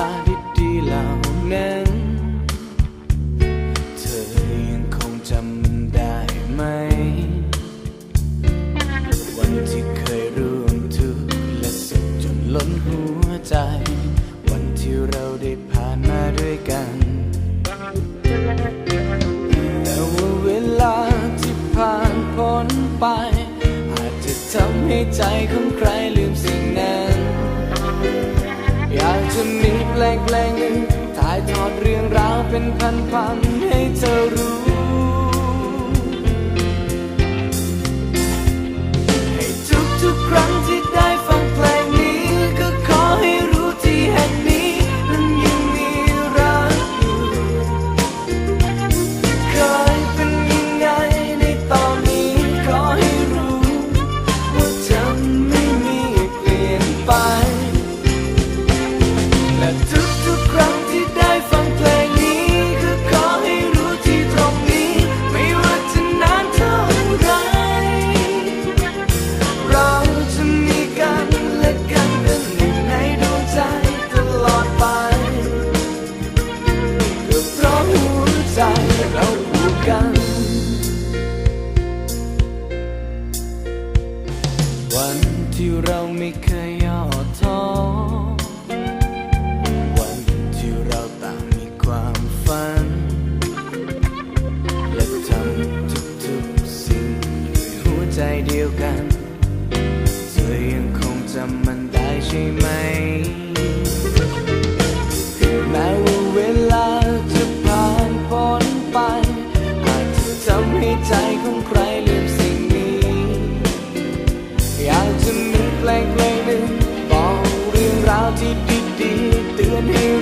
ฟ้าดีเหล่านั้น เธอยังคงจำมันได้ไหม วันที่เคยร่วมทุกและสุขจนล้นหัวใจ วันที่เราได้ผ่านมาด้วยกัน แต่ว่าเวลาที่ผ่านพ้นไป อาจจะทำให้ใจของใครลืมสิ่ง เพลงเพลงหนึ่งถ่ายทอดเรื่องราวเป็นพันๆให้เธอรู้ กัน วันที่เราไม่เคยย่อท้อ วันที่เราต่างมีความฝัน และทำทุกๆสิ่งด้วยหัวใจเดียวกัน เธอยังคงจำมันได้ใช่ไหม ของใครลืมสิ่งนี้ อยากจะมีเพลงเพลงหนึ่งบอกเรื่องราวที่ดีๆเตือนให้